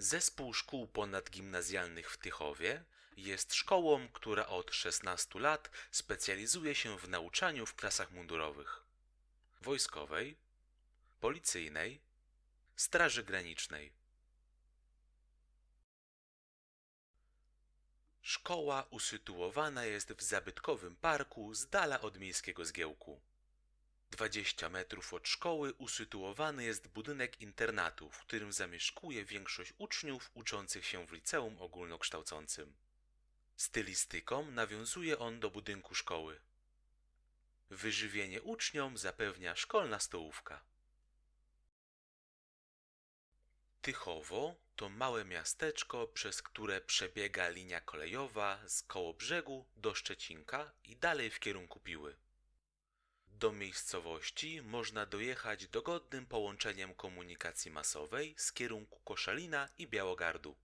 Zespół Szkół Ponadgimnazjalnych w Tychowie jest szkołą, która od 16 lat specjalizuje się w nauczaniu w klasach mundurowych wojskowej, policyjnej, straży granicznej. Szkoła usytuowana jest w zabytkowym parku z dala od miejskiego zgiełku. 20 metrów od szkoły usytuowany jest budynek internatu, w którym zamieszkuje większość uczniów uczących się w liceum ogólnokształcącym. Stylistyką nawiązuje on do budynku szkoły. Wyżywienie uczniom zapewnia szkolna stołówka. Tychowo to małe miasteczko, przez które przebiega linia kolejowa z Kołobrzegu do Szczecinka i dalej w kierunku Piły. Do miejscowości można dojechać dogodnym połączeniem komunikacji masowej z kierunku Koszalina i Białogardu.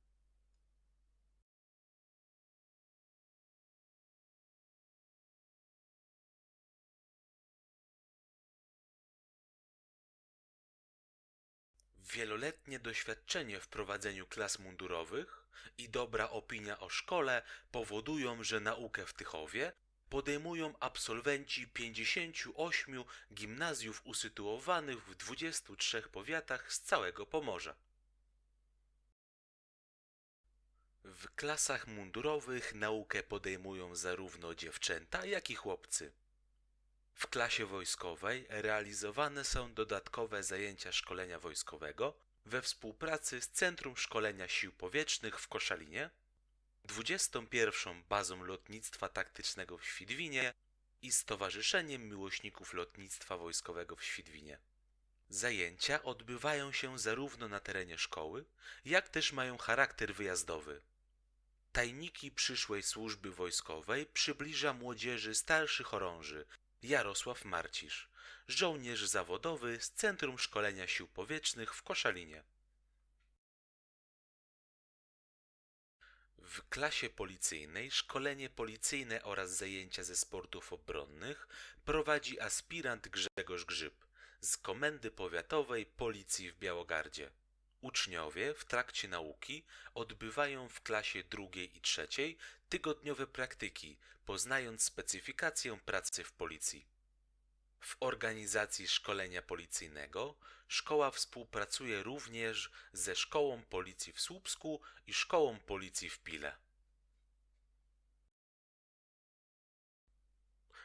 Wieloletnie doświadczenie w prowadzeniu klas mundurowych i dobra opinia o szkole powodują, że naukę w Tychowie podejmują absolwenci 58 gimnazjów usytuowanych w 23 powiatach z całego Pomorza. W klasach mundurowych naukę podejmują zarówno dziewczęta, jak i chłopcy. W klasie wojskowej realizowane są dodatkowe zajęcia szkolenia wojskowego we współpracy z Centrum Szkolenia Sił Powietrznych w Koszalinie, 21. Bazą Lotnictwa Taktycznego w Świdwinie i Stowarzyszeniem Miłośników Lotnictwa Wojskowego w Świdwinie. Zajęcia odbywają się zarówno na terenie szkoły, jak też mają charakter wyjazdowy. Tajniki przyszłej służby wojskowej przybliża młodzieży starszych chorąży Jarosław Marcisz, żołnierz zawodowy z Centrum Szkolenia Sił Powietrznych w Koszalinie. W klasie policyjnej szkolenie policyjne oraz zajęcia ze sportów obronnych prowadzi aspirant Grzegorz Grzyb z Komendy Powiatowej Policji w Białogardzie. Uczniowie w trakcie nauki odbywają w klasie drugiej i trzeciej tygodniowe praktyki, poznając specyfikację pracy w policji. W organizacji szkolenia policyjnego szkoła współpracuje również ze Szkołą Policji w Słupsku i Szkołą Policji w Pile.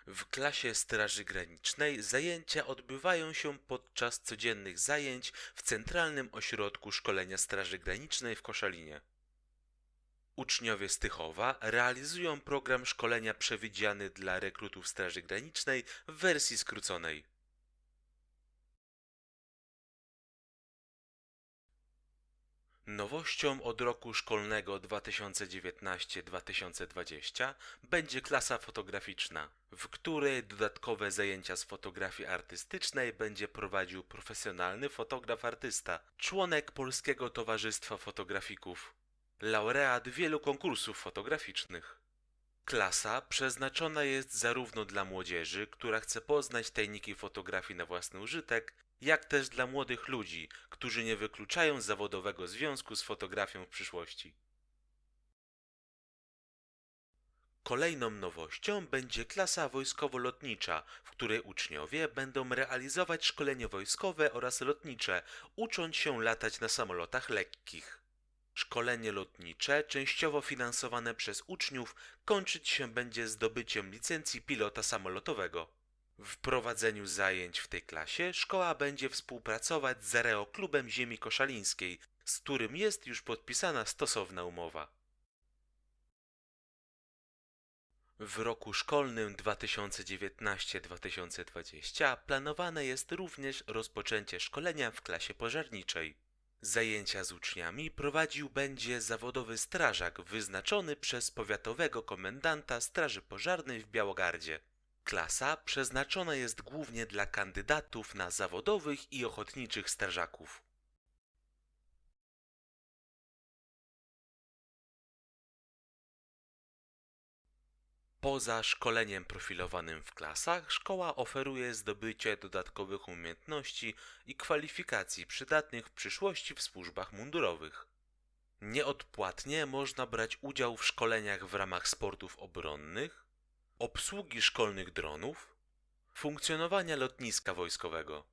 W klasie Straży Granicznej zajęcia odbywają się podczas codziennych zajęć w Centralnym Ośrodku Szkolenia Straży Granicznej w Koszalinie. Uczniowie z Tychowa realizują program szkolenia przewidziany dla rekrutów Straży Granicznej w wersji skróconej. Nowością od roku szkolnego 2019-2020 będzie klasa fotograficzna, w której dodatkowe zajęcia z fotografii artystycznej będzie prowadził profesjonalny fotograf artysta, członek Polskiego Towarzystwa Fotografików, laureat wielu konkursów fotograficznych. Klasa przeznaczona jest zarówno dla młodzieży, która chce poznać tajniki fotografii na własny użytek, jak też dla młodych ludzi, którzy nie wykluczają zawodowego związku z fotografią w przyszłości. Kolejną nowością będzie klasa wojskowo-lotnicza, w której uczniowie będą realizować szkolenie wojskowe oraz lotnicze, ucząc się latać na samolotach lekkich. Szkolenie lotnicze, częściowo finansowane przez uczniów, kończyć się będzie zdobyciem licencji pilota samolotowego. W prowadzeniu zajęć w tej klasie szkoła będzie współpracować z Aeroklubem Ziemi Koszalińskiej, z którym jest już podpisana stosowna umowa. W roku szkolnym 2019-2020 planowane jest również rozpoczęcie szkolenia w klasie pożarniczej. Zajęcia z uczniami prowadził będzie zawodowy strażak wyznaczony przez powiatowego komendanta Straży Pożarnej w Białogardzie. Klasa przeznaczona jest głównie dla kandydatów na zawodowych i ochotniczych strażaków. Poza szkoleniem profilowanym w klasach, szkoła oferuje zdobycie dodatkowych umiejętności i kwalifikacji przydatnych w przyszłości w służbach mundurowych. Nieodpłatnie można brać udział w szkoleniach w ramach sportów obronnych, obsługi szkolnych dronów, funkcjonowania lotniska wojskowego.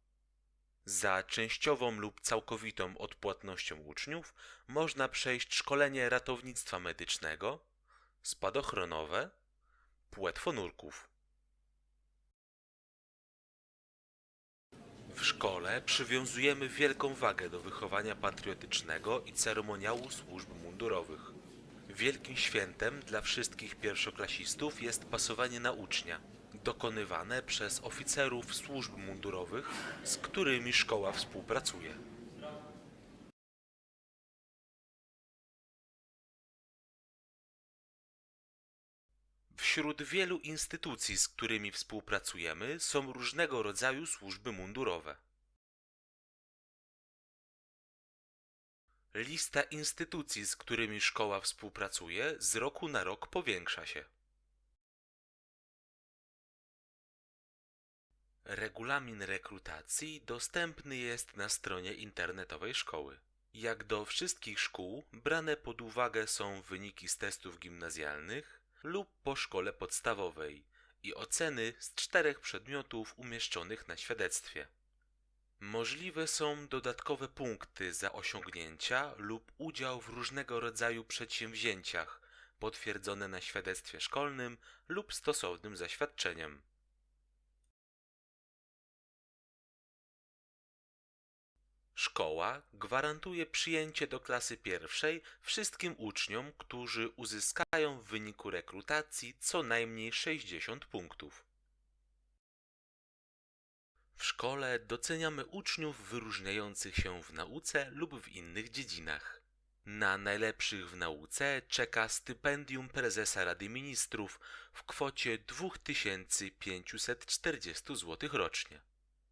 Za częściową lub całkowitą odpłatnością uczniów można przejść szkolenie ratownictwa medycznego, spadochronowe, płetwonurków. W szkole przywiązujemy wielką wagę do wychowania patriotycznego i ceremoniału służb mundurowych. Wielkim świętem dla wszystkich pierwszoklasistów jest pasowanie na ucznia, dokonywane przez oficerów służb mundurowych, z którymi szkoła współpracuje. Wśród wielu instytucji, z którymi współpracujemy, są różnego rodzaju służby mundurowe. Lista instytucji, z którymi szkoła współpracuje, z roku na rok powiększa się. Regulamin rekrutacji dostępny jest na stronie internetowej szkoły. Jak do wszystkich szkół, brane pod uwagę są wyniki z testów gimnazjalnych lub po szkole podstawowej i oceny z czterech przedmiotów umieszczonych na świadectwie. Możliwe są dodatkowe punkty za osiągnięcia lub udział w różnego rodzaju przedsięwzięciach potwierdzone na świadectwie szkolnym lub stosownym zaświadczeniem. Szkoła gwarantuje przyjęcie do klasy pierwszej wszystkim uczniom, którzy uzyskają w wyniku rekrutacji co najmniej 60 punktów. W szkole doceniamy uczniów wyróżniających się w nauce lub w innych dziedzinach. Na najlepszych w nauce czeka stypendium prezesa Rady Ministrów w kwocie 2540 zł rocznie.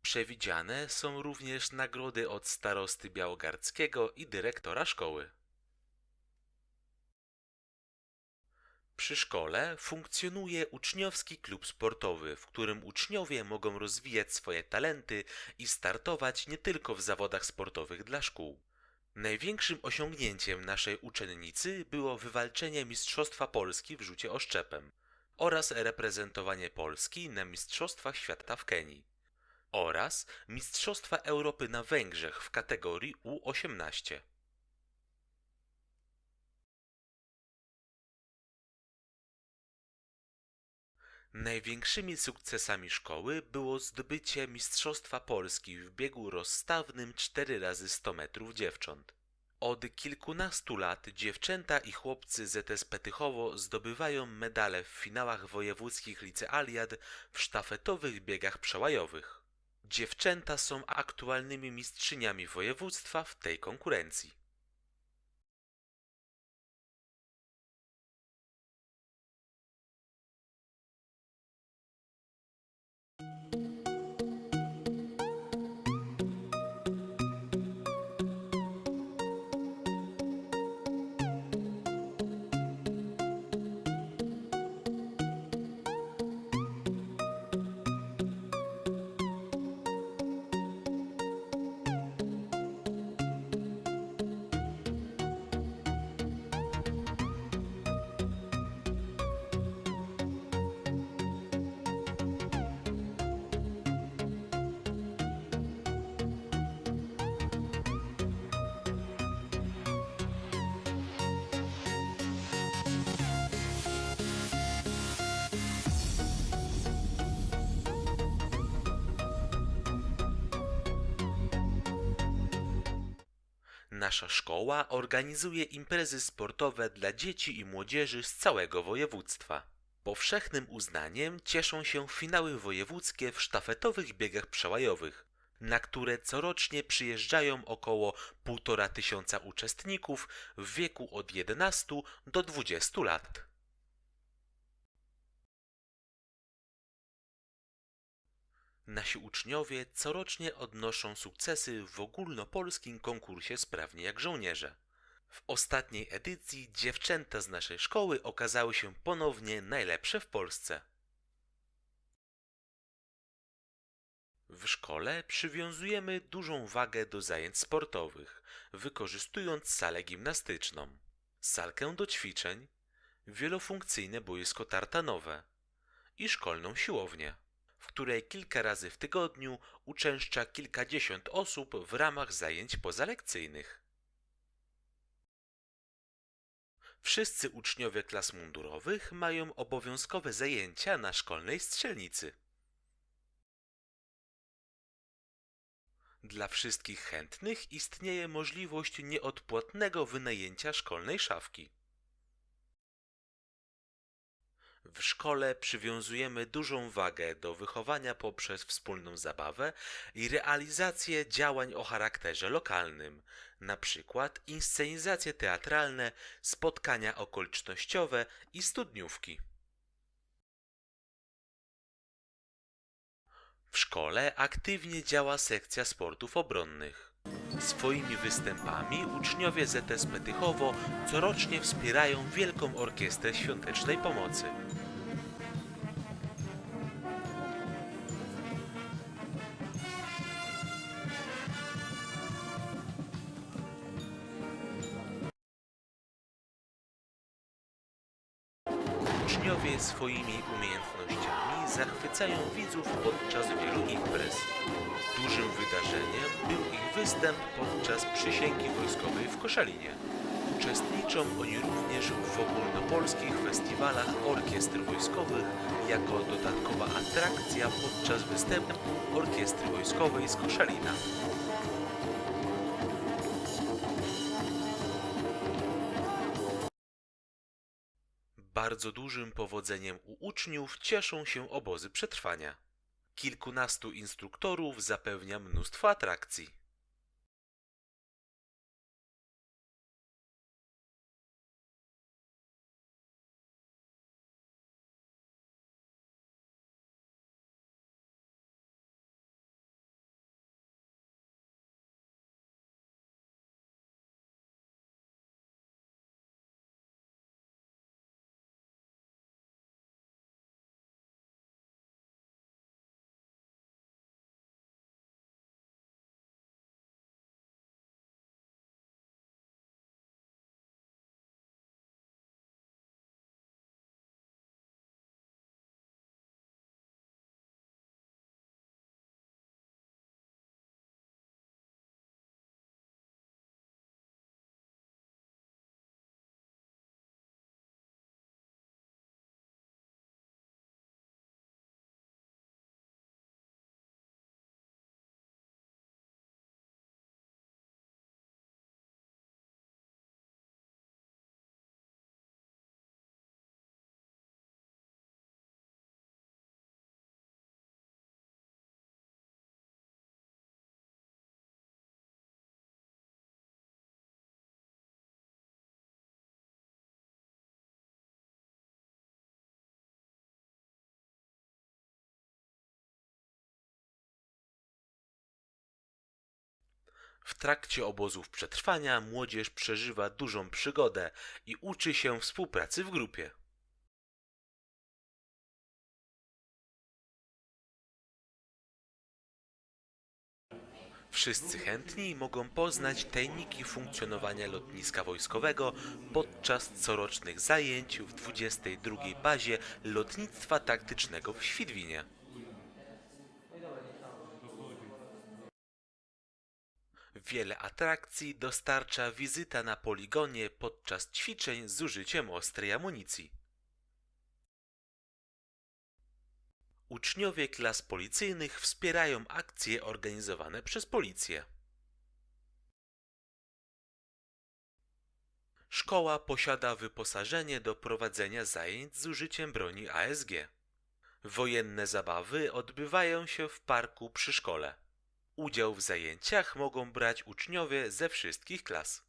Przewidziane są również nagrody od starosty białogardzkiego i dyrektora szkoły. Przy szkole funkcjonuje uczniowski klub sportowy, w którym uczniowie mogą rozwijać swoje talenty i startować nie tylko w zawodach sportowych dla szkół. Największym osiągnięciem naszej uczennicy było wywalczenie Mistrzostwa Polski w rzucie oszczepem oraz reprezentowanie Polski na Mistrzostwach Świata w Kenii oraz Mistrzostwa Europy na Węgrzech w kategorii U18. Największymi sukcesami szkoły było zdobycie Mistrzostwa Polski w biegu rozstawnym 4 razy 100 metrów dziewcząt. Od kilkunastu lat dziewczęta i chłopcy ZSP Tychowo zdobywają medale w finałach wojewódzkich licealiad w sztafetowych biegach przełajowych. Dziewczęta są aktualnymi mistrzyniami województwa w tej konkurencji. Nasza szkoła organizuje imprezy sportowe dla dzieci i młodzieży z całego województwa. Powszechnym uznaniem cieszą się finały wojewódzkie w sztafetowych biegach przełajowych, na które corocznie przyjeżdżają około 1,5 tysiąca uczestników w wieku od 11 do 20 lat. Nasi uczniowie corocznie odnoszą sukcesy w ogólnopolskim konkursie Sprawni jak żołnierze. W ostatniej edycji dziewczęta z naszej szkoły okazały się ponownie najlepsze w Polsce. W szkole przywiązujemy dużą wagę do zajęć sportowych, wykorzystując salę gimnastyczną, salkę do ćwiczeń, wielofunkcyjne boisko tartanowe i szkolną siłownię, w której kilka razy w tygodniu uczęszcza kilkadziesiąt osób w ramach zajęć pozalekcyjnych. Wszyscy uczniowie klas mundurowych mają obowiązkowe zajęcia na szkolnej strzelnicy. Dla wszystkich chętnych istnieje możliwość nieodpłatnego wynajęcia szkolnej szafki. W szkole przywiązujemy dużą wagę do wychowania poprzez wspólną zabawę i realizację działań o charakterze lokalnym, na przykład inscenizacje teatralne, spotkania okolicznościowe i studniówki. W szkole aktywnie działa sekcja sportów obronnych. Swoimi występami uczniowie ZSP Tychowo corocznie wspierają Wielką Orkiestrę Świątecznej Pomocy. Swoimi umiejętnościami zachwycają widzów podczas wielu imprez. Dużym wydarzeniem był ich występ podczas przysięgi wojskowej w Koszalinie. Uczestniczą oni również w ogólnopolskich festiwalach orkiestr wojskowych jako dodatkowa atrakcja podczas występu orkiestry wojskowej z Koszalina. Bardzo dużym powodzeniem u uczniów cieszą się obozy przetrwania. Kilkunastu instruktorów zapewnia mnóstwo atrakcji. W trakcie obozów przetrwania młodzież przeżywa dużą przygodę i uczy się współpracy w grupie. Wszyscy chętni mogą poznać tajniki funkcjonowania lotniska wojskowego podczas corocznych zajęć w 22 bazie lotnictwa taktycznego w Świdwinie. Wiele atrakcji dostarcza wizyta na poligonie podczas ćwiczeń z użyciem ostrej amunicji. Uczniowie klas policyjnych wspierają akcje organizowane przez policję. Szkoła posiada wyposażenie do prowadzenia zajęć z użyciem broni ASG. Wojenne zabawy odbywają się w parku przy szkole. Udział w zajęciach mogą brać uczniowie ze wszystkich klas.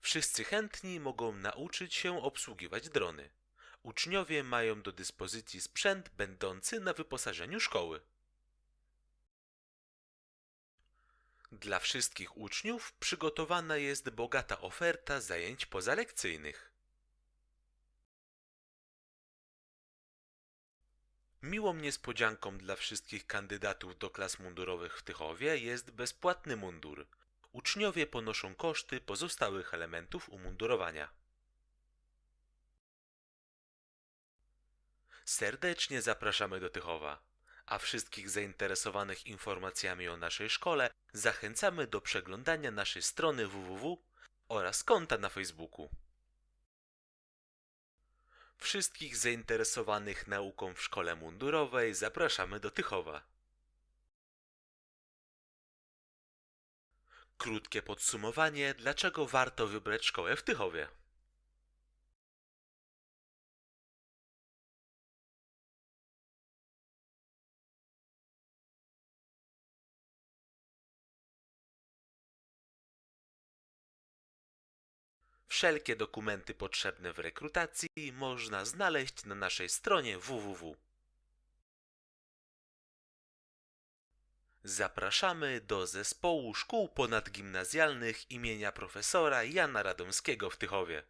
Wszyscy chętni mogą nauczyć się obsługiwać drony. Uczniowie mają do dyspozycji sprzęt będący na wyposażeniu szkoły. Dla wszystkich uczniów przygotowana jest bogata oferta zajęć pozalekcyjnych. Miłą niespodzianką dla wszystkich kandydatów do klas mundurowych w Tychowie jest bezpłatny mundur. Uczniowie ponoszą koszty pozostałych elementów umundurowania. Serdecznie zapraszamy do Tychowa, a wszystkich zainteresowanych informacjami o naszej szkole zachęcamy do przeglądania naszej strony www oraz konta na Facebooku. Wszystkich zainteresowanych nauką w szkole mundurowej zapraszamy do Tychowa. Krótkie podsumowanie, dlaczego warto wybrać szkołę w Tychowie. Wszelkie dokumenty potrzebne w rekrutacji można znaleźć na naszej stronie www. Zapraszamy do zespołu szkół ponadgimnazjalnych imienia profesora Jana Radomskiego w Tychowie.